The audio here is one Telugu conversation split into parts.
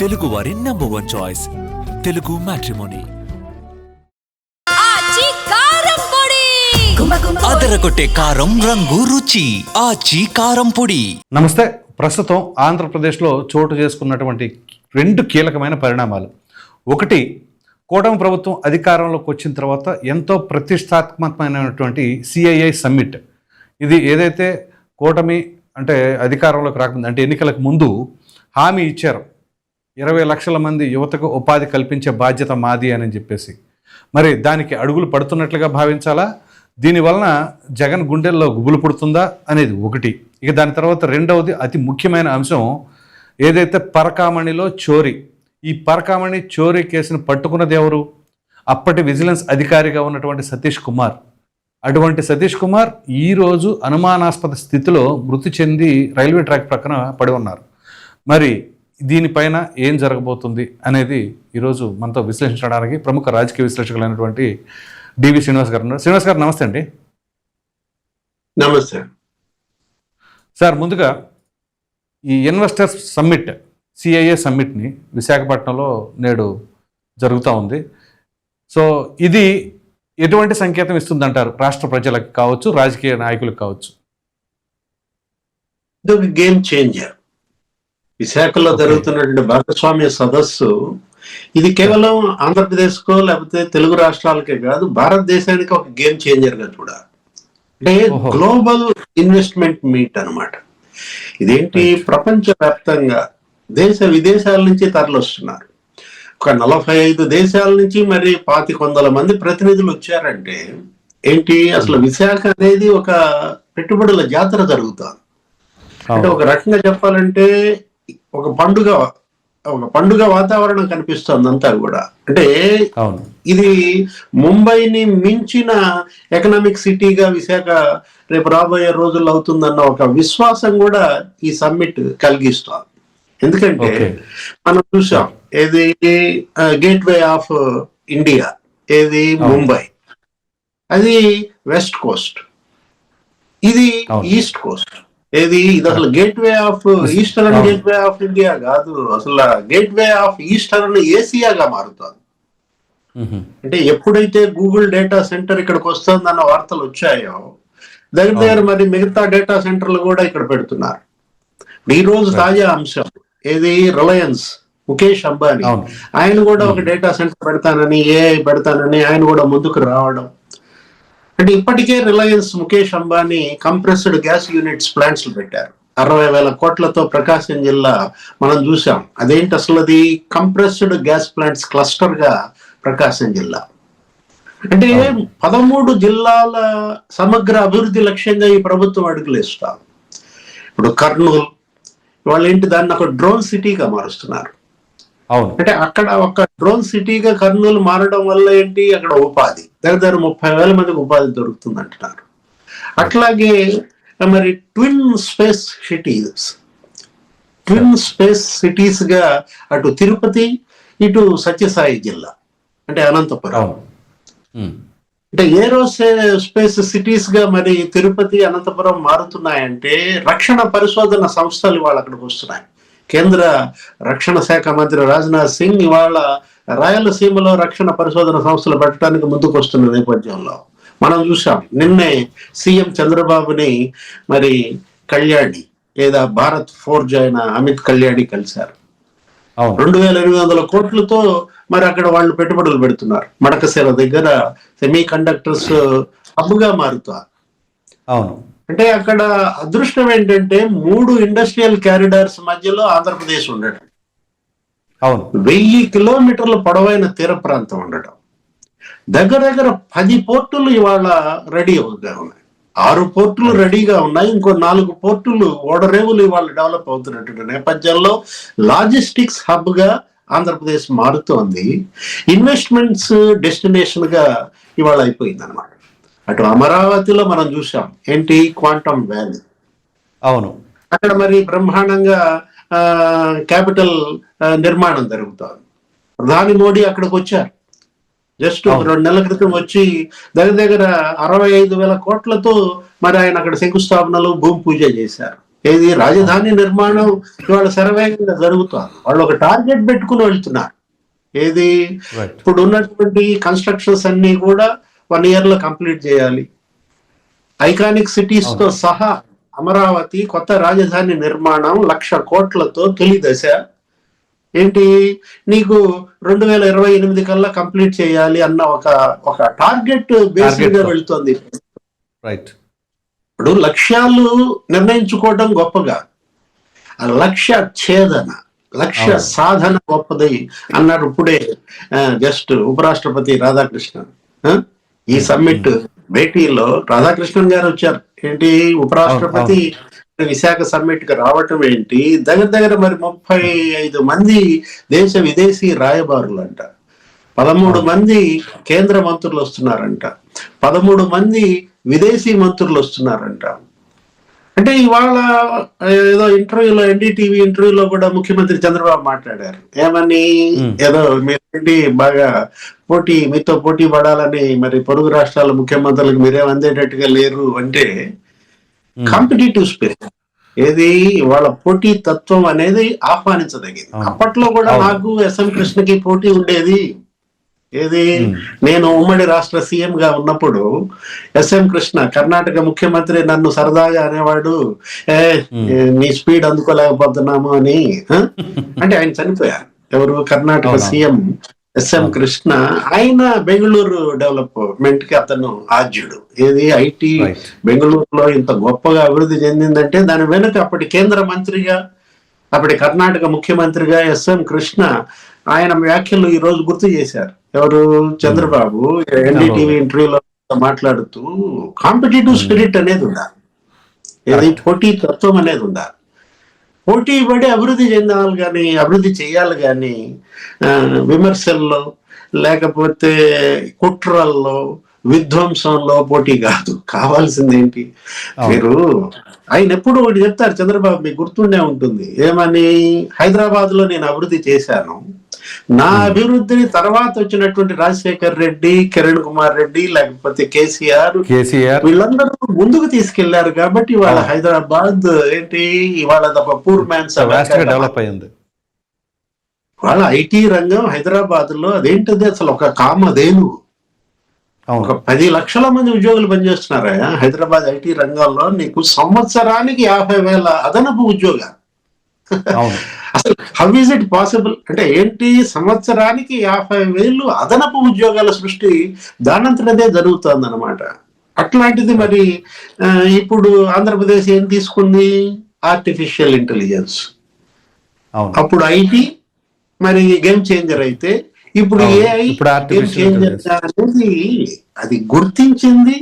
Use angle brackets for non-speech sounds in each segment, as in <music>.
తెలుగు వారి number one choice Telugu matrimony అదరగొట్టే కారం రంగు రుచి. ఆచి కారం పొడి. నమస్తే. ప్రస్తుతం ఆంధ్రప్రదేశ్లో చోటు చేసుకున్నటువంటి రెండు కీలకమైన పరిణామాలు. ఒకటి కూటమి ప్రభుత్వం అధికారంలోకి వచ్చిన తర్వాత ఎంతో ప్రతిష్టాత్మకమైనటువంటి సిఐఐ సమ్మిట్ ఇది ఏదైతే కూటమి అంటే అధికారంలోకి రాకముందు అంటే ఎన్నికలకు ముందు హామీ ఇచ్చారు. ఇరవై లక్షల మంది యువతకు ఉపాధి కల్పించే బాధ్యత మాది అని చెప్పేసి. మరి దానికి అడుగులు పడుతున్నట్లుగా భావించాలా? దీనివలన జగన్ గుండెల్లో గుబులు పుడుతుందా అనేది ఒకటి. ఇక దాని తర్వాత రెండవది అతి ముఖ్యమైన అంశం ఏదైతే పరకామణిలో చోరీ ఈ పరకామణి చోరీ కేసును పట్టుకున్నది ఎవరు? అప్పటి విజిలెన్స్ అధికారిగా ఉన్నటువంటి సతీష్ కుమార్. అటువంటి సతీష్ కుమార్ ఈరోజు అనుమానాస్పద స్థితిలో మృతి చెంది రైల్వే ట్రాక్ ప్రక్కన పడి ఉన్నారు. మరి దీనిపైన ఏం జరగబోతుంది అనేది ఈరోజు మనతో విశ్లేషించడానికి ప్రముఖ రాజకీయ విశ్లేషకులైనటువంటి డివి శ్రీనివాస్ గారు ఉన్నారు. శ్రీనివాస్ గారు నమస్తే అండి. నమస్తే. సార్ ముందుగా ఈ ఇన్వెస్టర్స్ సమ్మిట్ సిఐఏ సమ్మిట్ని విశాఖపట్నంలో నేడు జరుగుతూ ఉంది. సో ఇది ఎటువంటి సంకేతం ఇస్తుందంటారు? రాష్ట్ర ప్రజలకు కావచ్చు రాజకీయ నాయకులకు కావచ్చు. Game changer. విశాఖలో. జరుగుతున్నటువంటి భాగస్వామ్య సదస్సు ఇది కేవలం ఆంధ్రప్రదేశ్ కో లేకపోతే తెలుగు రాష్ట్రాలకే కాదు భారతదేశానికి ఒక గేమ్ చేంజర్గా చూడాలి అంటే. గ్లోబల్ ఇన్వెస్ట్మెంట్ మీట్ అన్నమాట. ఇదేంటి ప్రపంచ వ్యాప్తంగా దేశ విదేశాల నుంచి తరలిస్తున్నారు. ఒక నలభై ఐదు దేశాల నుంచి మరి పాతిక వందల మంది ప్రతినిధులు వచ్చారంటే ఏంటి అసలు విశాఖ అనేది ఒక పెట్టుబడుల జాతర జరుగుతుంది. అంటే ఒక రకంగా చెప్పాలంటే ఒక పండుగ ఒక పండుగ వాతావరణం కనిపిస్తుంది అంతా కూడా. అంటే ఇది ముంబైని మించిన ఎకనామిక్ సిటీగా విశాఖ రేపు రాబోయే రోజుల్లో అవుతుందన్న ఒక విశ్వాసం కూడా ఈ సమ్మిట్ కలిగిస్తుంది. ఎందుకంటే మనం చూసాం ఏది గేట్ వే ఆఫ్ ఇండియా ఏది. ముంబై. అది వెస్ట్ కోస్ట్. ఇది. East coast. ఏది? ఇది అసలు gateway of eastern. Gateway of India కాదు. అసలు గేట్ వే ఆఫ్ ఈస్టర్న్ ఏసియాగా మారుతుంది. అంటే ఎప్పుడైతే గూగుల్ డేటా సెంటర్ ఇక్కడికి వస్తుందన్న వార్తలు వచ్చాయో దగ్గర దగ్గర మరి మిగతా డేటా సెంటర్లు కూడా ఇక్కడ పెడుతున్నారు. ఈ రోజు. తాజా అంశం ఏది? రిలయన్స్ ముఖేష్ అంబానీ. ఆయన కూడా ఒక డేటా సెంటర్ పెడతానని ఏఐ పెడతానని ఆయన కూడా ముందుకు రావడం. అంటే ఇప్పటికే Reliance Mukesh Ambani compressed gas units plants పెట్టారు. అరవై వేల కోట్లతో ప్రకాశం జిల్లా మనం చూసాం అదేంటి అసలు అది? కంప్రెస్డ్ గ్యాస్ ప్లాంట్స్ క్లస్టర్గా ప్రకాశం జిల్లా. అంటే పదమూడు జిల్లాల సమగ్ర అభివృద్ధి లక్ష్యంగా ఈ ప్రభుత్వం అడుగులేస్తాం. ఇప్పుడు కర్నూలు వాళ్ళు ఏంటి దాన్ని ఒక డ్రోన్ సిటీగా మారుస్తున్నారు. అవును. అంటే అక్కడ ఒక డ్రోన్ సిటీగా కర్నూలు మారడం వల్ల ఏంటి? అక్కడ ఉపాధి. దగ్గర దగ్గర ముప్పై వేల మందికి ఉపాధి దొరుకుతుంది అంటున్నారు అట్లాగే మరి twin space cities twin space సిటీస్గా అటు తిరుపతి ఇటు సత్యసాయి జిల్లా అంటే అనంతపురం. అంటే ఏరో స్పేస్ సిటీస్గా మరి తిరుపతి అనంతపురం మారుతున్నాయంటే రక్షణ పరిశోధన సంస్థలు ఇవాళ అక్కడికి వస్తున్నాయి. కేంద్ర రక్షణ శాఖ మంత్రి రాజ్నాథ్ సింగ్ ఇవాళ రాయలసీమలో రక్షణ పరిశోధన సంస్థలు పెట్టడానికి ముందుకు వస్తున్న నేపథ్యంలో మనం చూసాం నిన్నే సీఎం చంద్రబాబుని మరి కళ్యాణి లేదా భారత్ ఫోర్జ్ అయిన అమిత్ కళ్యాణి కలిశారు. రెండు వేల ఎనిమిది వందల కోట్లతో మరి అక్కడ వాళ్ళు పెట్టుబడులు పెడుతున్నారు. మడకశిర దగ్గర సెమీ కండక్టర్స్ హబ్గా మారుతారు. అవును. అంటే అక్కడ అదృష్టం ఏంటంటే మూడు ఇండస్ట్రియల్ క్యారిడార్స్ మధ్యలో ఆంధ్రప్రదేశ్ ఉండటం. అవును. వెయ్యి కిలోమీటర్ల పొడవైన తీర ప్రాంతం ఉండటం. దగ్గర దగ్గర పది పోర్టులు ఇవాళ రెడీగా ఉన్నాయి. ఆరు పోర్టులు రెడీగా ఉన్నాయి. ఇంకో నాలుగు పోర్టులు ఓడరేవులు ఇవాళ డెవలప్ అవుతున్నటువంటి నేపథ్యంలో లాజిస్టిక్స్ హబ్గా ఆంధ్రప్రదేశ్ మారుతోంది. ఇన్వెస్ట్మెంట్స్ డెస్టినేషన్గా ఇవాళ అయిపోయింది అనమాట అటు అమరావతిలో మనం చూసాం ఏంటి? Quantum valley. అవును. అక్కడ మరి బ్రహ్మాండంగా క్యాపిటల్ నిర్మాణం జరుగుతోంది. ప్రధాని మోడీ అక్కడికి వచ్చారు. జస్ట్. రెండు నెలల క్రితం వచ్చి దగ్గర దగ్గర అరవై ఐదు వేల కోట్లతో మరి ఆయన అక్కడ శంకుస్థాపనలు భూమి పూజ చేశారు. ఏది? రాజధాని నిర్మాణం ఇవాళ శరవేగంగా జరుగుతుంది. వాళ్ళు ఒక టార్గెట్ పెట్టుకుని వెళ్తున్నారు. ఏది? ఇప్పుడు ఉన్నటువంటి కన్స్ట్రక్షన్స్ అన్ని కూడా వన్ ఇయర్లో కంప్లీట్ చేయాలి. ఐకానిక్ సిటీస్తో సహా అమరావతి కొత్త రాజధాని నిర్మాణం లక్ష కోట్లతో తొలి దశ. ఏంటి? నీకు రెండు వేల ఇరవై ఎనిమిది కల్లా కంప్లీట్ చేయాలి అన్న ఒక ఒక టార్గెట్ బేస్డ్గా తో. వెళ్తుంది. రైట్. ఇప్పుడు లక్ష్యాలు నిర్ణయించుకోవడం గొప్పగా. లక్ష్య ఛేదన లక్ష్య. సాధన గొప్పది అన్నారు ఇప్పుడే జస్ట్ ఉపరాష్ట్రపతి రాధాకృష్ణన్ ఆ? ఈ సమ్మిట్ భేటీలో రాధాకృష్ణన్ గారు వచ్చారు. ఏంటి? ఉపరాష్ట్రపతి విశాఖ సమ్మిట్కి రావటం ఏంటి? దగ్గర దగ్గర మరి ముప్పై ఐదు మంది దేశ విదేశీ రాయబారులు అంట పదమూడు మంది కేంద్ర మంత్రులు వస్తున్నారంట. పదమూడు మంది విదేశీ మంత్రులు వస్తున్నారంట. అంటే ఇవాళ ఏదో ఇంటర్వ్యూలో ఎన్డీటీవీ ఇంటర్వ్యూలో కూడా ముఖ్యమంత్రి చంద్రబాబు మాట్లాడారు. ఏమని. ఏదో మీరేంటి బాగా పోటీ మీతో పోటీ పడాలని మరి పొరుగు రాష్ట్రాల ముఖ్యమంత్రులకు మీరేం అందేటట్టుగా లేరు అంటే కాంపిటేటివ్ స్పిరిట్. ఏది? వాళ్ళ పోటీ తత్వం అనేది ఆహ్వానించదగింది. అప్పట్లో కూడా. నాకు ఎస్ఎం కృష్ణకి పోటీ ఉండేది. ఏది. నేను ఉమ్మడి రాష్ట్ర సీఎం గా ఉన్నప్పుడు ఎస్ఎం కృష్ణ కర్ణాటక ముఖ్యమంత్రి నన్ను సరదాగా అనేవాడు ఏ నీ స్పీడ్ అందుకోలేకపోతున్నాము అని? అంటే ఆయన చనిపోయారు. ఎవరు? Karnataka. CM S M Krishna. ఆయన బెంగళూరు డెవలప్మెంట్కి అతను ఆద్యుడు. ఏది? ఐటీ బెంగళూరులో ఇంత గొప్పగా అభివృద్ధి చెందిందంటే దాని వెనుక అప్పటి కేంద్ర మంత్రిగా అప్పటి కర్ణాటక ముఖ్యమంత్రిగా ఎస్ఎం కృష్ణ ఆయన వ్యాఖ్యలు ఈ రోజు గుర్తు చేశారు. ఎవరు? చంద్రబాబు. ఎన్డీటీవీ ఇంటర్వ్యూలో మాట్లాడుతూ కాంపిటేటివ్ స్పిరిట్ అనేది ఉండాలి. ఏది పోటీ తత్వం అనేది ఉండాలి. పోటీ పడి అభివృద్ధి చెందాలి కానీ అభివృద్ధి చేయాలి కానీ విమర్శల్లో లేకపోతే కుట్రల్లో విధ్వంసంలో పోటీ కాదు. కావాల్సింది ఏంటి. మీరు ఆయన ఎప్పుడు ఒకటి చెప్తారు చంద్రబాబు మీకు గుర్తుండే ఉంటుంది. ఏమని? హైదరాబాద్లో నేను అభివృద్ధి చేశాను. నా అభివృద్ధిని తర్వాత వచ్చినటువంటి రాజశేఖర్ రెడ్డి కిరణ్ కుమార్ రెడ్డి లేకపోతే కేసీఆర్ కేసీఆర్. వీళ్ళందరూ ముందుకు తీసుకెళ్ళారు కాబట్టి ఇవాళ. హైదరాబాద్ ఏంటి? ఇవాళ పూర్ మ్యాన్స్ డెవలప్ అయ్యింది వాళ్ళ ఐటీ రంగం హైదరాబాద్లో అదేంటిది? అసలు ఒక కామధేను. ఒక పది లక్షల మంది ఉద్యోగులు పనిచేస్తున్నారా? హైదరాబాద్ ఐటీ రంగంలో నీకు సంవత్సరానికి యాభై వేల అదనపు ఉద్యోగాలు అసలు హౌ ఈజ్ ఇట్ పాసిబుల్ అంటే ఏంటి సంవత్సరానికి యాభై వేలు అదనపు ఉద్యోగాల సృష్టి? దానంతటదే జరుగుతుంది అనమాట అట్లాంటిది మరి ఇప్పుడు ఆంధ్రప్రదేశ్ ఏం తీసుకుంది? ఆర్టిఫిషియల్ ఇంటెలిజెన్స్ అప్పుడు ఐటీ మరి గేమ్ చేంజర్ అయితే ఇప్పుడు. ఏఐ. అనేది అది గుర్తించింది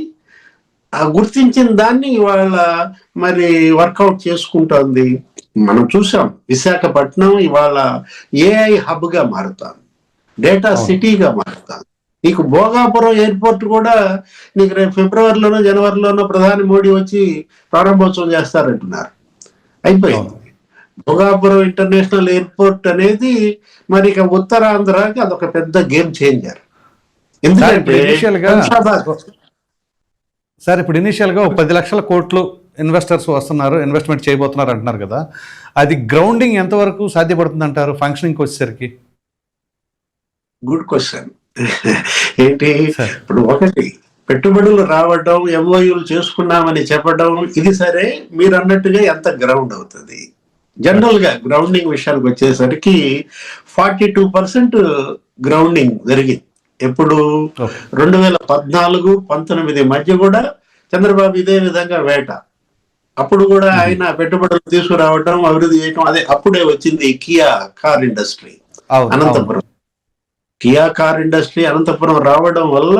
ఆ గుర్తించిన దాన్ని ఇవాళ మరి వర్కౌట్ చేసుకుంటోంది మనం చూసాం విశాఖపట్నం ఇవాళ ఏఐ హబ్గా మారుతాం డేటా. సిటీగా మారుతాం నీకు భోగాపురం ఎయిర్పోర్ట్ కూడా నీకు రేపు ఫిబ్రవరిలోనో జనవరిలోనో ప్రధాని మోడీ వచ్చి ప్రారంభోత్సవం చేస్తారంటున్నారు అయిపోయింది. భోగాపురం ఇంటర్నేషనల్ ఎయిర్పోర్ట్ అనేది మరి ఇక ఉత్తరాంధ్రకి అదొక పెద్ద గేమ్ చేంజర్. సార్, ఎందుకంటే ఇప్పుడు సార్ ఇనిషియల్గా పది లక్షల కోట్లు ఇన్వెస్టర్స్ వస్తున్నారు ఇన్వెస్ట్మెంట్ చేయబోతున్నారు అంటున్నారు కదా. అది గ్రౌండింగ్ ఎంతవరకు సాధ్యపడుతుంది అంటారు ఫంక్షనింగ్ వచ్చేసరికి గుడ్ క్వశ్చన్ ఏంటి? సరే. ఇప్పుడు ఒకటి పెట్టుబడులు రావడం ఎంఓయూలు చేసుకున్నామని చెప్పడం ఇది సరే మీరు అన్నట్టుగా ఎంత గ్రౌండ్ అవుతుంది? జనరల్గా గ్రౌండింగ్ విషయానికి వచ్చేసరికి ఫార్టీ టూ పర్సెంట్ గ్రౌండింగ్ జరిగింది. ఎప్పుడు? రెండు వేల పద్నాలుగు పంతొమ్మిది మధ్య కూడా చంద్రబాబు ఇదే విధంగా వేట. అప్పుడు కూడా ఆయన పెట్టుబడులు తీసుకురావడం అభివృద్ధి చేయడం అదే అప్పుడే వచ్చింది Kia car industry Anantapur. Kia car industry Anantapur రావడం వల్ల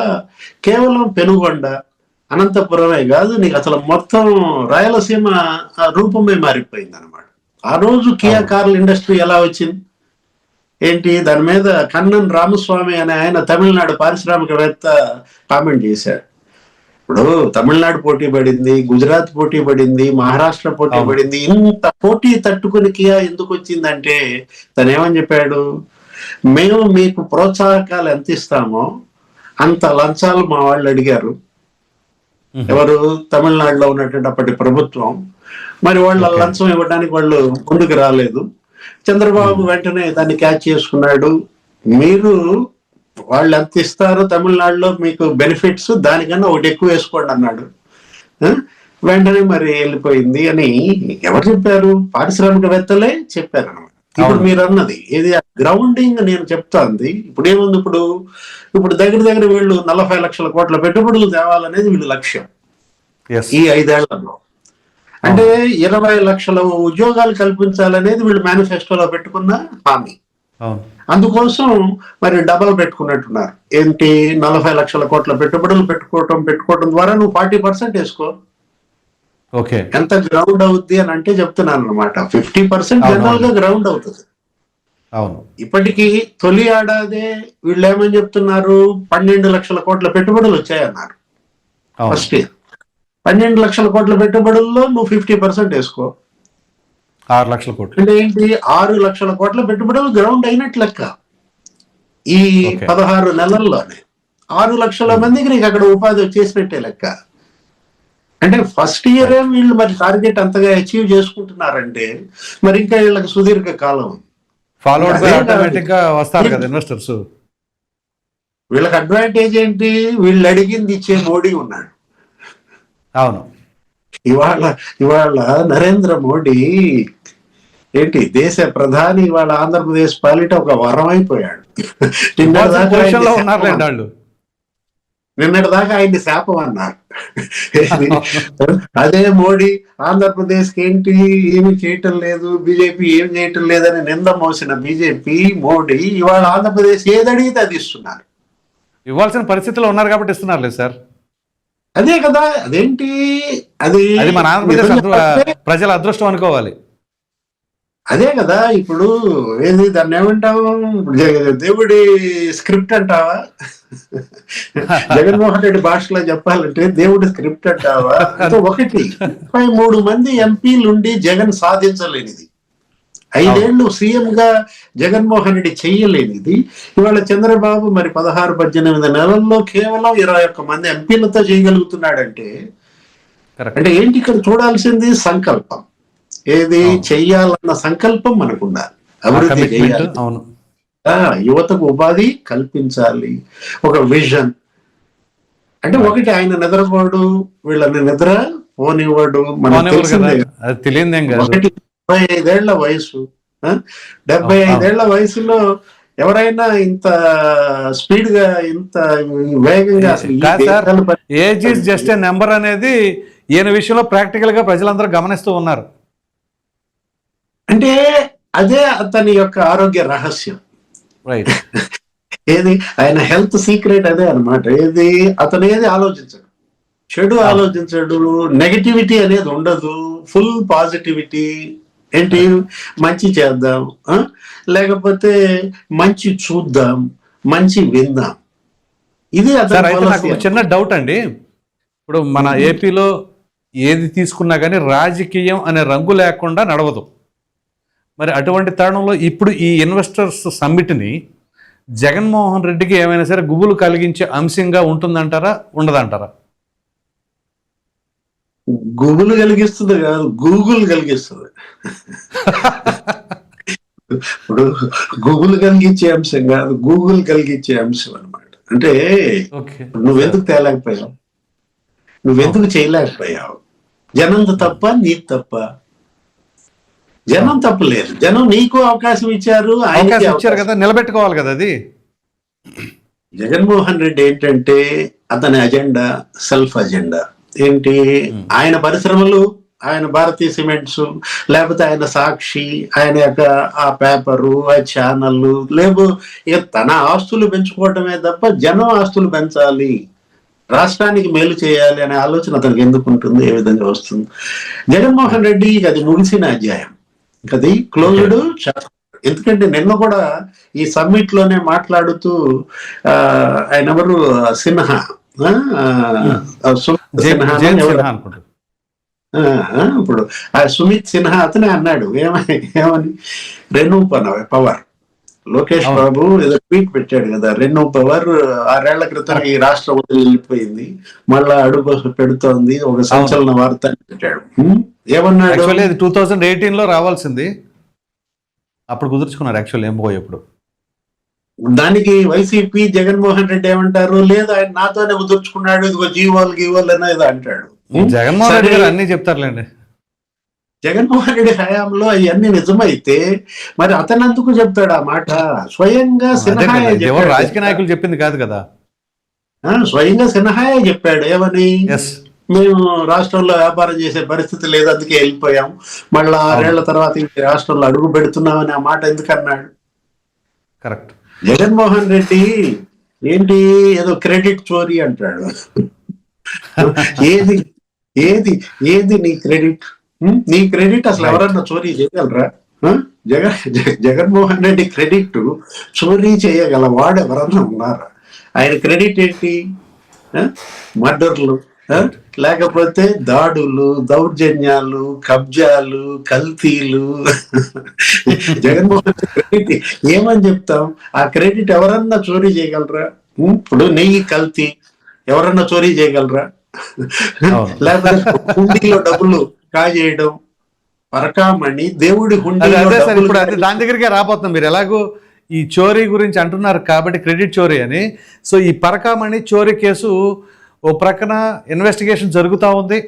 కేవలం పెనుగొండ అనంతపురమే కాదు నీకు అసలు మొత్తం రాయలసీమ రూపమే మారిపోయింది అనమాట ఆ రోజు కియా. కార్ల ఇండస్ట్రీ ఎలా వచ్చింది? ఏంటి? దాని మీద కన్నన్ రామస్వామి అనే ఆయన తమిళనాడు పారిశ్రామికవేత్త కామెంట్ చేశాడు. ఇప్పుడు తమిళనాడు పోటీ పడింది గుజరాత్ పోటీ పడింది మహారాష్ట్ర పోటీ. పడింది. ఇంత పోటీ తట్టుకుని కియా ఎందుకు వచ్చిందంటే తను ఏమని చెప్పాడు? మేము మీకు ప్రోత్సాహకాలు ఎంత ఇస్తామో అంత లంచాలు మా వాళ్ళు అడిగారు. ఎవరు? తమిళనాడులో ఉన్నటువంటి అప్పటి ప్రభుత్వం. మరి వాళ్ళు. లంచం ఇవ్వడానికి వాళ్ళు ముందుకు రాలేదు. చంద్రబాబు వెంటనే దాన్ని క్యాచ్ చేసుకున్నాడు. మీరు వాళ్ళు ఎంత ఇస్తారు తమిళనాడులో మీకు బెనిఫిట్స్ దానికన్నా ఒకటి ఎక్కువ వేసుకోండి అన్నాడు? వెంటనే మరి వెళ్ళిపోయింది అని ఎవరు చెప్పారు? పారిశ్రామికవేత్తలే చెప్పారు అనమాట ఇప్పుడు. మీరు అన్నది ఇది గ్రౌండింగ్ నేను చెప్తాంది. ఇప్పుడు ఏముంది ఇప్పుడు? ఇప్పుడు దగ్గర దగ్గర వీళ్ళు నలభై లక్షల కోట్ల పెట్టుబడులు తేవాలనేది వీళ్ళ లక్ష్యం. ఈ ఐదేళ్ళలో. అంటే ఇరవై లక్షల ఉద్యోగాలు కల్పించాలనేది వీళ్ళు మేనిఫెస్టోలో పెట్టుకున్న హామీ. అందుకోసం మరి డబల్ పెట్టుకున్నట్టున్నారు. ఏంటి? నలభై లక్షల కోట్ల పెట్టుబడులు పెట్టుకోవటం పెట్టుకోవటం ద్వారా నువ్వు ఫార్టీ పర్సెంట్ వేసుకో. ఓకే. ఎంత గ్రౌండ్ అవుద్ది అని అంటే చెప్తున్నాను అనమాట ఫిఫ్టీ పర్సెంట్ జనరల్గా గ్రౌండ్ అవుతుంది. అవును. ఇప్పటికీ తొలి ఏడాదే వీళ్ళు ఏమని చెప్తున్నారు? పన్నెండు లక్షల కోట్ల పెట్టుబడులు వచ్చాయన్నారు. First year. పన్నెండు లక్షల కోట్ల పెట్టుబడుల్లో నువ్వు ఫిఫ్టీ పర్సెంట్ వేసుకో. ఆరు లక్షల కోట్లు. అంటే ఏంటి? ఆరు లక్షల కోట్ల పెట్టుబడులు గ్రౌండ్ అయినట్లు లెక్క. ఈ. పదహారు నెలల్లోనే ఆరు లక్షల మందికి నీకు అక్కడ ఉపాధి వచ్చేసినట్టే లెక్క. అంటే ఫస్ట్ ఇయరే వీళ్ళు మరి టార్గెట్ అంతగా అచీవ్ చేసుకుంటున్నారంటే మరి ఇంకా వీళ్ళకి సుదీర్ఘ కాలం. వస్తారు కదా ఇన్వెస్టర్స్ వీళ్ళకి అడ్వాంటేజ్ ఏంటి? వీళ్ళు అడిగింది ఇచ్చే మోడీ ఉన్నాడు. అవును. ఇవాళ ఇవాళ నరేంద్ర మోడీ ఏంటి దేశ ప్రధాని ఇవాళ ఆంధ్రప్రదేశ్ పాలిట ఒక వరం అయిపోయాడు. నిన్నటి దాకా ఆయన్ని శాపం- వాళ్ళు నిన్నటి దాకా ఆయన్ని శాపం అన్నారు? అదే మోడీ ఆంధ్రప్రదేశ్కి ఏంటి ఏమి చేయటం లేదు బీజేపీ ఏం చేయటం లేదని నింద మోసిన బీజేపీ మోడీ ఇవాళ ఆంధ్రప్రదేశ్ ఏది అడిగితే అది ఇస్తున్నారు. ఇవ్వాల్సిన పరిస్థితిలో ఉన్నారు కాబట్టి ఇస్తున్నారులే సార్. అదే కదా అదేంటి? అది అది మన ఆంధ్రప్రదేశ్ ప్రజల అదృష్టం అనుకోవాలి. అదే కదా ఇప్పుడు ఏది దాన్ని ఏమంటాం జగ- దేవుడి స్క్రిప్ట్ అంటావా? <laughs> జగన్మోహన్ రెడ్డి భాషలో చెప్పాలంటే దేవుడి స్క్రిప్ట్ అంటావా? అంటే ఒకటి ముప్పై మూడు మంది ఎంపీలు ఉండి జగన్ సాధించలేనిది. ఐదేళ్ళు సీఎం గా జగన్మోహన్ రెడ్డి చెయ్యలేనిది ఇవాళ చంద్రబాబు మరి పదహారు పద్దెనిమిది నెలల్లో కేవలం ఇరవై ఒక్క మంది ఎంపీలతో చేయగలుగుతున్నాడంటే అంటే ఏంటి ఇక్కడ చూడాల్సింది? సంకల్పం. ఏది. చెయ్యాలన్న సంకల్పం మనకు ఉండాలి అభివృద్ధి చేయాలి. యువతకు ఉపాధి కల్పించాలి. ఒక విజన్. అంటే ఒకటి ఆయన నిద్రపోడు వీళ్ళని నిద్ర పోనివ్వడు. మనకు తెలియదేం కాదు. డెబ్బై ఐదేళ్ళ వయసు? డెబ్బై. ఐదేళ్ళ వయసులో ఎవరైనా ఇంత స్పీడ్గా ఇంత వేగంగా age is just a number అనేది ఈయన విషయంలో ప్రాక్టికల్గా ప్రజలందరూ గమనిస్తూ ఉన్నారు. అంటే అదే అతని యొక్క ఆరోగ్య రహస్యం. రైట్ ఏది? ఆయన హెల్త్ సీక్రెట్ అదే అన్నమాట. ఏది? అతను ఏది ఆలోచించడు. చెడు ఆలోచించడు. నెగటివిటీ అనేది ఉండదు. Full positivity. ఏంటి? మంచి చేద్దాం? లేకపోతే మంచి చూద్దాం మంచి విందాం. ఇది చిన్న డౌట్ అండి. ఇప్పుడు మన ఏపీలో ఏది తీసుకున్నా కానీ రాజకీయం అనే రంగు లేకుండా నడవదు. మరి అటువంటి తరుణంలో ఇప్పుడు ఈ ఇన్వెస్టర్స్ సమ్మిట్ని జగన్మోహన్ రెడ్డికి ఏమైనా సరే గుబులు కలిగించే అంశంగా ఉంటుందంటారా ఉండదంటారా? గూగుల్ కలిగిస్తుంది కాదు గూగుల్ కలిగిస్తుంది. ఇప్పుడు గూగుల్ కలిగించే అంశం కాదు గూగుల్ కలిగించే అంశం అన్నమాట. అంటే నువ్వెందుకు తేలేకపోయావు? నువ్వెందుకు చేయలేకపోయావు? జనం తప్ప నీకు తప్ప? జనం తప్పలేదు జనం నీకు అవకాశం ఇచ్చారు ఆయనకి ఇచ్చారు. కదా నిలబెట్టుకోవాలి కదా అది? జగన్మోహన్ రెడ్డి ఏంటంటే అతని అజెండా సెల్ఫ్ అజెండా. ఏంటి? ఆయన పరిశ్రమలు ఆయన భారతీయ సిమెంట్స్ లేకపోతే ఆయన సాక్షి ఆయన యొక్క ఆ పేపరు ఆ ఛానల్ లేవు ఇక తన ఆస్తులు పెంచుకోవటమే తప్ప జనం ఆస్తులు పెంచాలి. రాష్ట్రానికి మేలు చేయాలి అనే ఆలోచన అతనికి ఎందుకు ఉంటుంది? ఏ విధంగా వస్తుంది? జగన్మోహన్ రెడ్డి అది ముగిసిన అధ్యాయం. అది క్లోజ్డ్ ఎందుకంటే నిన్న కూడా ఈ సమ్మిట్లోనే మాట్లాడుతూ ఆయన ఎవరు? సిన్హా. జయంత్? సిన్హా అనుకుంటా. ఇప్పుడు ఆ సుమిత్ సిన్హా అతనే అన్నాడు. ఏమని? ఏమని రెన్యూ పవర్. లోకేష్. బాబు ఏదో ట్వీట్ పెట్టాడు కదా రెన్యూ పవర్ ఆరేళ్ళ క్రితం ఈ రాష్ట్రం వదిలి వెళ్ళిపోయింది. మళ్ళా అడుగు పెడుతోంది ఒక సంచలన వార్త పెట్టాడు? ఏమన్నాడు? టూ థౌజండ్ ఎయిటీన్లో రావాల్సింది. అప్పుడు కుదుర్చుకున్నారు యాక్చువల్లీ ఏం పోయేప్పుడు? దానికి వైసీపీ జగన్మోహన్ రెడ్డి ఏమంటారు? లేదు ఆయన నాతోనే కుదుర్చుకున్నాడు ఇదిగో జీవోలు గీవోలు అనేది అంటాడు. జగన్మోహన్ రెడ్డి. గారు అన్ని చెప్తారులేండి. జగన్మోహన్ రెడ్డి హయాంలో అవన్నీ నిజమైతే మరి అతనందుకు చెప్తాడు ఆ మాట? స్వయంగా ఇది చెప్పాడు. రాజకీయ నాయకులు చెప్పింది కాదు కదా. ఆ, స్వయంగా సిన్హాయ చెప్పాడు ఏమని? మేము రాష్ట్రంలో వ్యాపారం చేసే పరిస్థితి లేదు అందుకే వెళ్ళిపోయాం. మళ్ళా ఆరేళ్ళ తర్వాత ఇంక రాష్ట్రంలో అడుగు పెడుతున్నామని ఆ మాట ఎందుకు అన్నాడు కరెక్ట్ జగన్మోహన్ రెడ్డి ఏంటి ఏదో క్రెడిట్ చోరీ అంటాడు. ఏది ఏది ఏది నీ క్రెడిట్? నీ క్రెడిట్ అసలు ఎవరన్నా చోరీ చేయగలరా? జగన్ జగ- జగన్మోహన్ రెడ్డి క్రెడిట్ చోరీ చేయగల వాడు ఎవరన్నా ఉన్నారా? ఆయన క్రెడిట్ ఏంటి? మర్డర్లు. లేకపోతే దాడులు దౌర్జన్యాలు కబ్జాలు కల్తీలు. జగన్మోహన్ రెడ్డి క్రెడిట్ ఏమని చెప్తాం? ఆ క్రెడిట్ ఎవరన్నా చోరీ చేయగలరా? ఇప్పుడు నెయ్యి కల్తీ ఎవరన్నా చోరీ చేయగలరా. లేకపోతే హుండీలో డబ్బులు కాజేయడం పరకామణి దేవుడి డబ్బులు ఇప్పుడు దాని దగ్గరికే రాబోతున్నాం మీరు. ఎలాగో ఈ చోరీ గురించి అంటున్నారు కాబట్టి క్రెడిట్ చోరీ అని. సో ఈ పరకామణి చోరీ కేసు ఓ ప్రక్కన ఇన్వెస్టిగేషన్ జరుగుతూ ఉంది.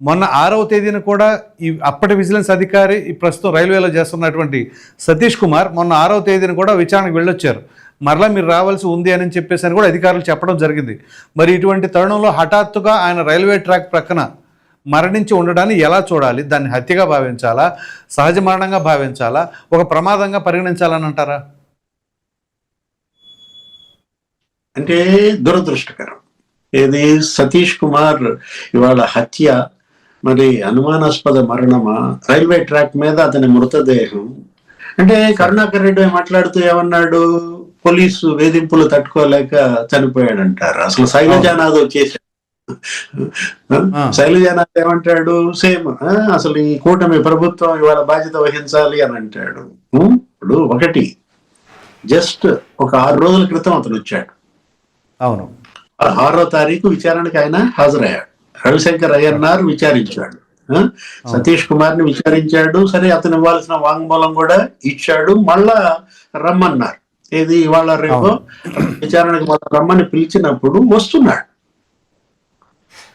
మొన్న ఆరవ తేదీన కూడా ఈ అప్పటి విజిలెన్స్ అధికారి ఈ ప్రస్తుతం రైల్వేలో చేస్తున్నటువంటి సతీష్ కుమార్ మొన్న ఆరవ తేదీన కూడా విచారణకు వెళ్ళొచ్చారు. మరలా మీరు రావాల్సి ఉంది అని చెప్పేసి అని కూడా అధికారులు చెప్పడం జరిగింది. మరి ఇటువంటి తరుణంలో హఠాత్తుగా ఆయన రైల్వే ట్రాక్ ప్రక్కన మరణించి ఉండడాన్ని ఎలా చూడాలి? దాన్ని హత్యగా భావించాలా? సహజ మరణంగా భావించాలా? ఒక ప్రమాదంగా పరిగణించాలని అంటారా? అంటే దురదృష్టకరం. ఏది? సతీష్ కుమార్ ఇవాళ హత్య. మరి అనుమానాస్పద మరణమా? రైల్వే ట్రాక్ మీద అతని మృతదేహం. అంటే కరుణాకర్ రెడ్డి మాట్లాడుతూ ఏమన్నాడు? పోలీసు వేధింపులు తట్టుకోలేక చనిపోయాడంటారు. అసలు శైలజానాథ్ వచ్చేసాడు ఆ. శైలజానాథ్ ఏమంటాడు? సేమ్. అసలు ఈ కూటమి ప్రభుత్వం ఇవాళ బాధ్యత వహించాలి అని అంటాడు? ఇప్పుడు ఒకటి. జస్ట్ ఒక ఆరు రోజుల క్రితం అతను వచ్చాడు. అవును. ఆరో తారీఖు విచారణకి ఆయన హాజరయ్యాడు. రవిశంకర్ అయ్యన్నార్ విచారించాడు? సతీష్ కుమార్ని విచారించాడు. సరే అతను ఇవ్వాల్సిన వాంగ్మూలం కూడా ఇచ్చాడు. మళ్ళా రమ్మన్నారు. ఏది ఇవాళ రేపు విచారణకు రమ్మని పిలిచినప్పుడు వస్తున్నాడు.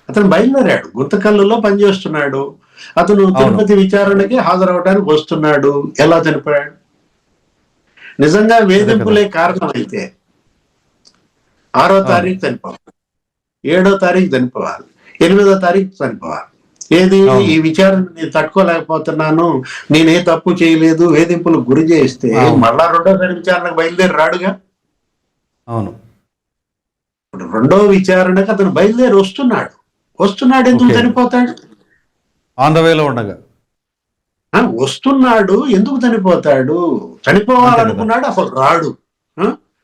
అతను బయలుదేరాడు. గుంతకల్లులో పనిచేస్తున్నాడు. అతను తిరుపతి విచారణకి హాజరవడానికి వస్తున్నాడు. ఎలా చనిపోయాడు? నిజంగా వేధింపులే కారణం అయితే ఆరో తారీఖు చనిపోవాలి. ఏడో తారీఖు చనిపోవాలి. ఎనిమిదో తారీఖు చనిపోవాలి. ఏది. ఈ విచారణ నేను తట్టుకోలేకపోతున్నాను. నేనే తప్పు చేయలేదు. వేధింపులు గురి చేస్తే. మళ్ళా రెండోసారి విచారణకు బయలుదేరి రాడుగా అవును. ఇప్పుడు రెండో విచారణకు అతను బయలుదేరి వస్తున్నాడు. వస్తున్నాడు ఎందుకు. చనిపోతాడు? ఆన్ ద వేలో ఉండగా. ఆ, వస్తున్నాడు. ఎందుకు చనిపోతాడు? చనిపోవాలనుకున్నాడు. అసలు రాడు?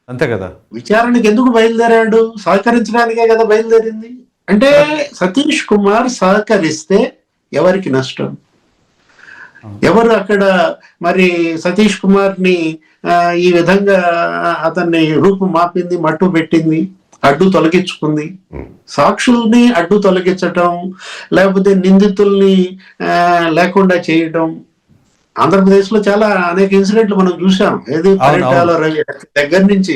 అంతే కదా. విచారణకి ఎందుకు బయలుదేరాడు? సహకరించడానికే కదా బయలుదేరింది? అంటే సతీష్ కుమార్ సహకరిస్తే ఎవరికి నష్టం? ఎవరు అక్కడ మరి సతీష్ కుమార్ని ఆ, ఈ విధంగా అతన్ని రూపు మాపింది మట్టు పెట్టింది అడ్డు తొలగించుకుంది? సాక్షుల్ని అడ్డు తొలగించటం లేకపోతే నిందితుల్ని ఆ, లేకుండా చేయటం ఆంధ్రప్రదేశ్లో చాలా అనేక ఇన్సిడెంట్లు మనం చూసాం ఏది. పరిటాల రవి దగ్గర నుంచి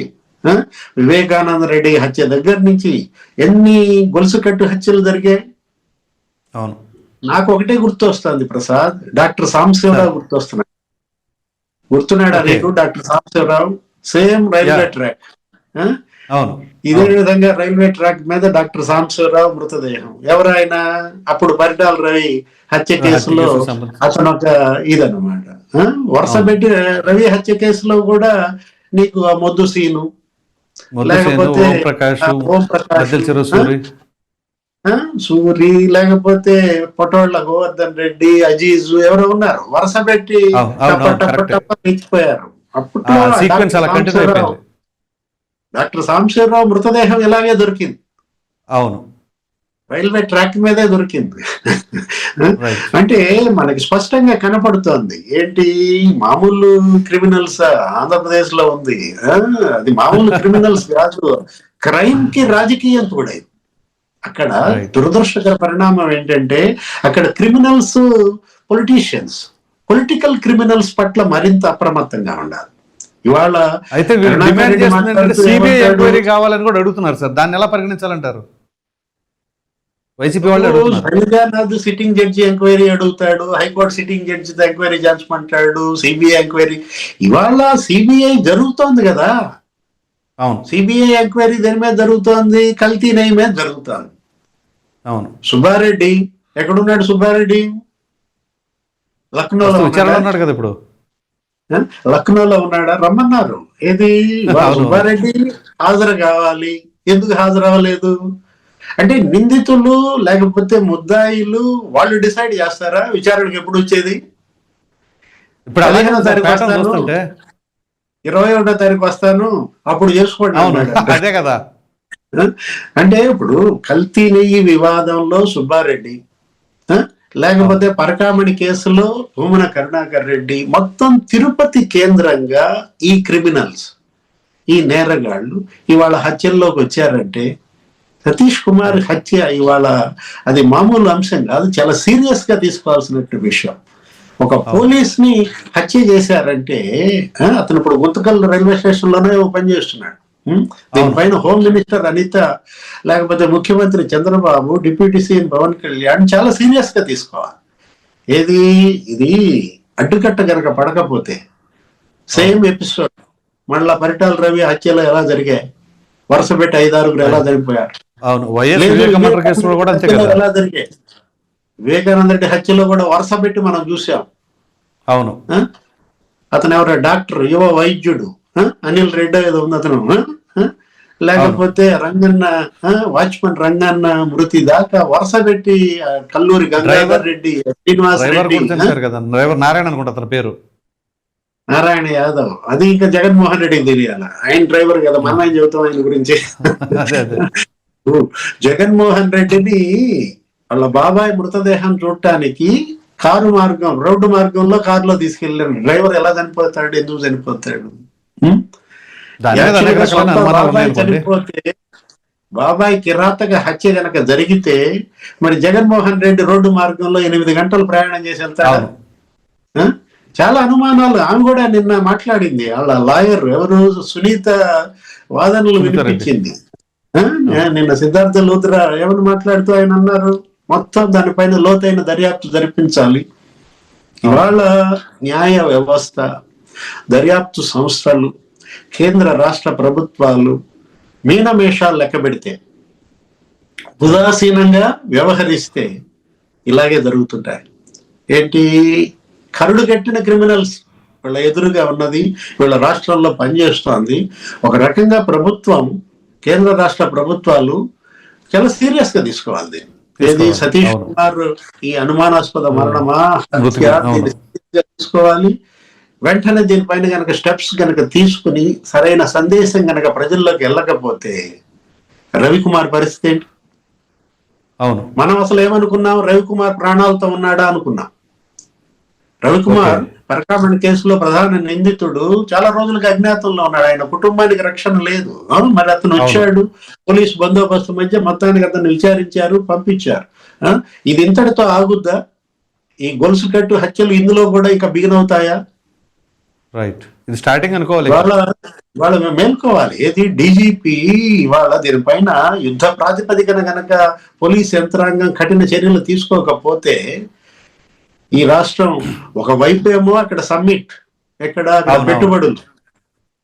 వివేకానంద రెడ్డి హత్య దగ్గర నుంచి ఎన్ని గొలుసు కట్టు హత్యలు జరిగాయి? అవును. నాకు ఒకటే గుర్తొస్తుంది ప్రసాద్. డాక్టర్ సాంబశివరావు గుర్తొస్తున్నాడు గుర్తున్నాడా. నీకు? Doctor Sambasivarao. Same railway. Track? అవును. ఇదే విధంగా రైల్వే ట్రాక్ మీద డాక్టర్ సాంబశివరావు మృతదేహం. ఎవరైనా అప్పుడు పరిటాల రవి హత్య కేసులో. అతను ఒక ఇదన్నమాట. ఆ? వరుస పెట్టి రవి హత్య కేసులో కూడా నీకు ఆ మొద్దు సీను. లేకపోతే ఓం ప్రకాష్ సూరి. లేకపోతే పొటోళ్ళ గోవర్ధన్ రెడ్డి అజీజ్ ఎవరో ఉన్నారు. వరుస పెట్టి అవును, అవును, టప టప correct. టప ఎక్కిపోయారు అప్పుడు సీక్వెన్స్ అలా కంటిన్యూ అయిపోయింది డాక్టర్ సాంబశివరావు మృతదేహం ఇలాగే దొరికింది. అవును. రైల్వే ట్రాక్ మీదే దొరికింది. అంటే మనకి స్పష్టంగా కనపడుతోంది. ఏంటి? మామూలు క్రిమినల్స్ ఆంధ్రప్రదేశ్లో ఉంది అది మామూలు క్రిమినల్స్ కాదు. క్రైమ్కి రాజకీయం తోడైంది అక్కడ. దురదృష్టకర పరిణామం ఏంటంటే అక్కడ క్రిమినల్స్ పొలిటీషియన్స్ పొలిటికల్ క్రిమినల్స్ పట్ల మరింత అప్రమత్తంగా ఉండాలి. ఇవాళ అయితే డిమాండ్ సిబిఐ? ఎంక్వైరీ కావాలని కూడా అడుగుతున్నారు సార్. దాన్ని ఎలా పరిగణించాలంటారు? వైసీపీ వాళ్ళు అడుగుతున్నారు. సంవిధానాథ్ సిట్టింగ్ జడ్జి ఎంక్వైరీ అడుగుతాడు high court sitting judge enquiry జడ్జ్మంటాడు CBI enquiry. ఇవాళ సిబిఐ జరుగుతోంది కదా. అవును. సిబిఐ ఎంక్వైరీ దేని మీద జరుగుతోంది? కల్తీ నెయ్యి మీద జరుగుతోంది. అవును. సుబ్బారెడ్డి ఎక్కడున్నాడు సుబ్బారెడ్డి? లక్నోలో ఉన్నాడా? కదా ఇప్పుడు? లక్నోలో ఉన్నాడా? రమ్మన్నారు. ఏది. సుబ్బారెడ్డి హాజరు కావాలి. ఎందుకు హాజరు అవ్వలేదు అంటే నిందితులు లేకపోతే ముద్దాయిలు వాళ్ళు డిసైడ్ చేస్తారా? విచారణకు ఎప్పుడు వచ్చేది? ఇప్పుడు పదిహేనో తారీఖు వస్తాను. ఇరవై ఒకటో తారీఖు వస్తాను. అప్పుడు చేసుకోండి. <laughs> అదే కదా. అంటే ఇప్పుడు కల్తీ నెయ్యి వివాదంలో సుబ్బారెడ్డి? లేకపోతే పరకామణి కేసులో భూమన కరుణాకర్ రెడ్డి మొత్తం తిరుపతి కేంద్రంగా ఈ క్రిమినల్స్ ఈ నేరగాళ్ళు ఇవాళ హత్యల్లోకి వచ్చారంటే సతీష్ కుమార్ హత్య ఇవాళ అది మామూలు అంశం కాదు చాలా సీరియస్గా తీసుకోవాల్సినట్టు విషయం ఒక పోలీస్ని హత్య చేశారంటే అతను ఇప్పుడు గుంతకల్ రైల్వే స్టేషన్లోనే పనిచేస్తున్నాడు? దీనిపైన హోమ్ మినిస్టర్ అనిత లేకపోతే ముఖ్యమంత్రి చంద్రబాబు డిప్యూటీ సీఎం పవన్ కళ్యాణ్ చాలా సీరియస్గా తీసుకోవాలి. ఏది ఇది అడ్డుకట్ట గనక పడకపోతే సేమ్ ఎపిసోడ్ మళ్ళా పరిటాల రవి హత్యలు ఎలా జరిగాయి? వరుస పెట్టి ఐదారుగురు ఎలా కదా? ఎలా జరిగాయి? వివేకానంద రెడ్డి హత్యలో కూడా వరుస పెట్టి మనం చూసాం. అవును? అతను ఎవరో? డాక్టర్ యువ వైద్యుడు? అనిల్ రెడ్డి ఏదో ఉంది అతను? లేకపోతే రంగన్న? వాచ్మన్ రంగన్న మృతి దాకా వరుస పెట్టి కల్లూరి గంగాధర్ రెడ్డి శ్రీనివాస్ రెడ్డి డ్రైవర్ నారాయణ అనుకుంటా అతని పేరు. నారాయణ యాదవ్. అది ఇంకా జగన్మోహన్ రెడ్డికి తెలియాల. ఆయన డ్రైవర్ కదా మనం ఏం చెబుతాం ఆయన గురించి? జగన్మోహన్ రెడ్డిని వాళ్ళ బాబాయ్ మృతదేహం చూడటానికి కారు మార్గం రోడ్డు మార్గంలో కారులో తీసుకెళ్ళారు డ్రైవర్ ఎలా చనిపోతాడు ఎందుకు చనిపోతాడు? బాబాయ్ కిరాతక హత్య గనక జరిగితే మరి జగన్మోహన్ రెడ్డి రోడ్డు మార్గంలో ఎనిమిది గంటలు ప్రయాణం చేసి వెళ్తాడు? చాలా అనుమానాలు. ఆమె కూడా నిన్న మాట్లాడింది. వాళ్ళ లాయర్ ఎవరు? సునీత వాదనలు. వినిపించింది. నిన్న సిద్ధార్థ లూత్రా ఏమని మాట్లాడుతూ ఆయన అన్నారు? మొత్తం దానిపైన లోతైన దర్యాప్తు జరిపించాలి. ఇవాళ న్యాయ వ్యవస్థ దర్యాప్తు సంస్థలు కేంద్ర రాష్ట్ర ప్రభుత్వాలు మీనమేషాలు లెక్క పెడితే ఉదాసీనంగా వ్యవహరిస్తే ఇలాగే జరుగుతుంటాయి. ఏంటి? కరుడు కట్టిన క్రిమినల్స్ వీళ్ళ ఎదురుగా ఉన్నది వీళ్ళ రాష్ట్రంలో పనిచేస్తోంది. ఒక రకంగా ప్రభుత్వం కేంద్ర రాష్ట్ర ప్రభుత్వాలు చాలా సీరియస్గా తీసుకోవాలి దీన్ని. ఏది? సతీష్. కుమార్ ఈ అనుమానాస్పద మరణమా? తీసుకోవాలి. వెంటనే దీనిపైన గనక స్టెప్స్ గనక తీసుకుని సరైన సందేశం గనక ప్రజల్లోకి వెళ్ళకపోతే రవికుమార్ పరిస్థితి ఏంటి? అవును. మనం అసలు ఏమనుకున్నాం? రవికుమార్ ప్రాణాలతో ఉన్నాడా అనుకున్నాం. రవికుమార్ పరకామణి కేసులో ప్రధాన నిందితుడు చాలా రోజులుగా అజ్ఞాతంలో ఉన్నాడు. ఆయన కుటుంబానికి రక్షణ లేదు. మరి అతను వచ్చాడు. పోలీస్ బందోబస్తు మధ్య మొత్తానికి అతను విచారించారు పంపించారు. ఇది ఇంతటితో ఆగుద్దా? ఈ గొలుసు కట్టు హత్యలు ఇందులో కూడా ఇక బిగిన్ అవుతాయా రైట్ ఇది స్టార్టింగ్ అనుకోవాలి. వాళ్ళ వాళ్ళ మేము మేల్కోవాలి. ఏది? డీజీపీ ఇవాళ దీనిపైన యుద్ధ ప్రాతిపదికన గనక పోలీస్ యంత్రాంగం కఠిన చర్యలు తీసుకోకపోతే ఈ రాష్ట్రం ఒక వైపు ఏమో అక్కడ సమ్మిట్ ఎక్కడ. పెట్టుబడులు.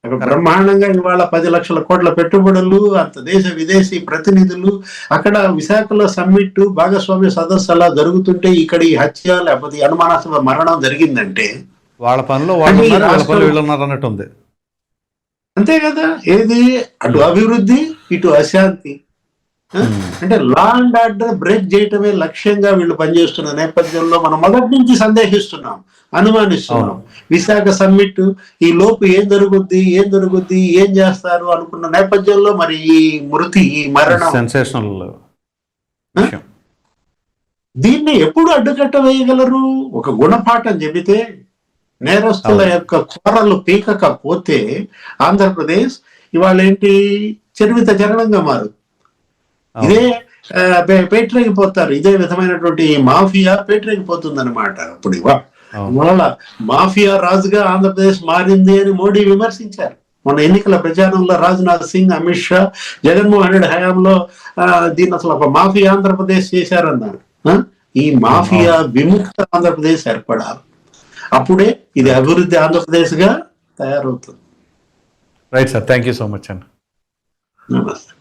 అక్కడ బ్రహ్మాండంగా ఇవాళ పది లక్షల కోట్ల పెట్టుబడులు అంత దేశ విదేశీ ప్రతినిధులు అక్కడ విశాఖలో సమ్మిట్ భాగస్వామ్య సదస్సు అలా జరుగుతుంటే ఇక్కడ ఈ హత్య లేకపోతే అనుమానాస్పద మరణం జరిగిందంటే వాళ్ళ పనులు వాళ్ళు ఉన్నారు వాళ్ళ రాష్ట్రం- పనులు వీళ్ళు ఉన్నారు అన్నట్టు ఉంది అంతే కదా? ఏది? అటు అభివృద్ధి ఇటు అశాంతి. ఆ? అంటే లా అండ్ ఆర్డర్ బ్రేక్ చేయటమే లక్ష్యంగా వీళ్ళు పనిచేస్తున్న నేపథ్యంలో మనం మొదటి నుంచి సందేహిస్తున్నాం అనుమానిస్తున్నాం. విశాఖ సమ్మిట్ ఈ లోపు ఏం జరుగుద్ది ఏం జరుగుద్ది ఏం చేస్తారు అనుకున్న నేపథ్యంలో మరి ఈ మృతి ఈ మరణం. సెన్సేషనల్ దీన్ని ఎప్పుడు అడ్డుకట్ట వేయగలరు ఒక గుణపాఠం చెబితే నేరస్తుల. యొక్క కూరలు పీకకపోతే ఆంధ్రప్రదేశ్ ఇవాళ ఏంటి చరివిత చరణంగా మారు. ఇదే పేటరేగిపోతారు ఇదే విధమైనటువంటి మాఫియా పేటరేగిపోతుంది అనమాట అప్పుడు. వల్ల మాఫియా రాజుగా ఆంధ్రప్రదేశ్ మారింది అని మోడీ విమర్శించారు మన ఎన్నికల ప్రచారంలో రాజ్నాథ్ సింగ్ అమిత్ షా జగన్మోహన్ రెడ్డి హయాంలో దీన్ని అసలు ఒక మాఫియా ఆంధ్రప్రదేశ్ చేశారన్నారు? ఈ మాఫియా విముక్త ఆంధ్రప్రదేశ్ ఏర్పడాలి అప్పుడే ఇది అభివృద్ధి ఆంధ్రప్రదేశ్గా తయారవుతుంది. Right sir thank you so much అండి నమస్తే